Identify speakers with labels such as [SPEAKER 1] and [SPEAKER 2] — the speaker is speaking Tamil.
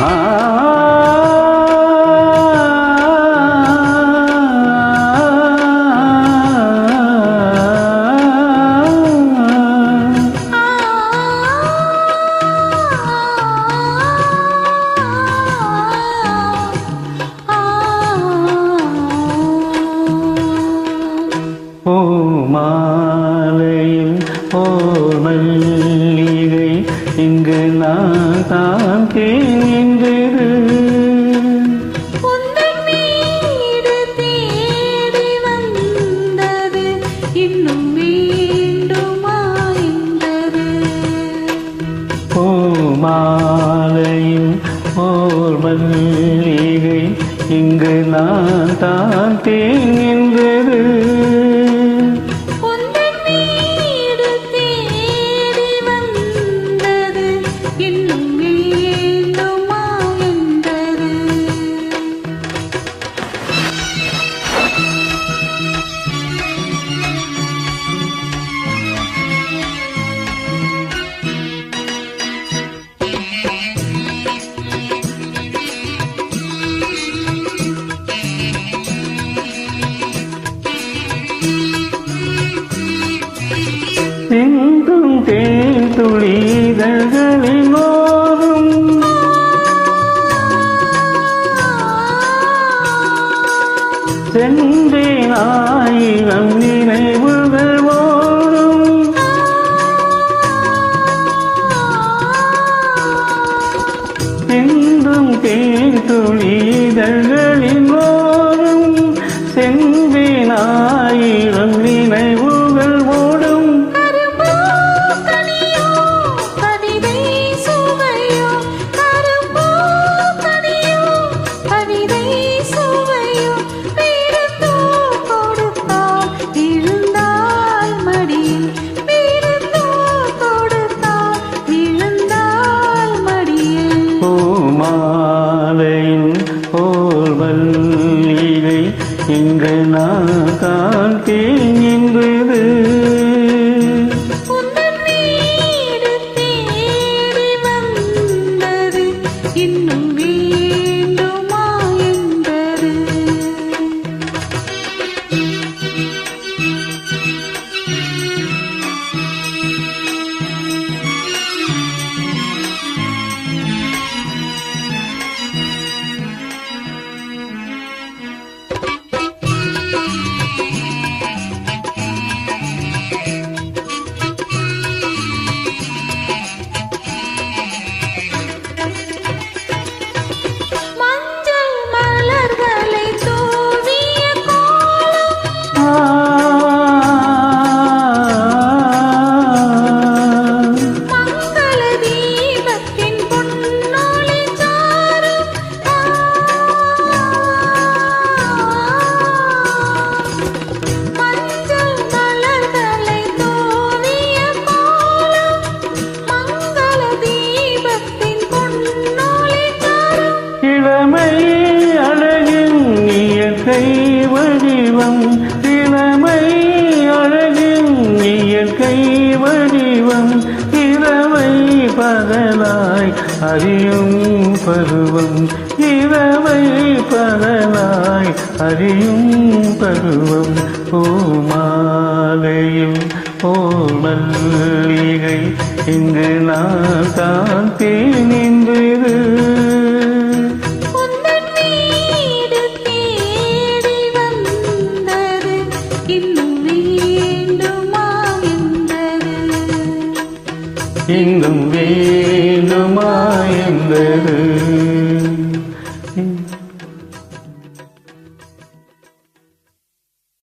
[SPEAKER 1] Oh. மாலையும் ஓர் மல்லிகை இங்கு நான் தான்
[SPEAKER 2] தேங்கின்றது இன்னும்
[SPEAKER 1] சென்றேன் ஆயிரம் நினைவுகள் ஓடும் என்றும் தேன் துளி மாலையின் ஓர் வல்லிகை இங்கு நான் பகலாய் அறியும் பருவம். இரவை பகலாய் அறியும் பருவம். பூமாலையும் ஓ மல்லிகை இங்கு நான் தான்.
[SPEAKER 2] இன்னும்
[SPEAKER 1] வேணுமா என்பது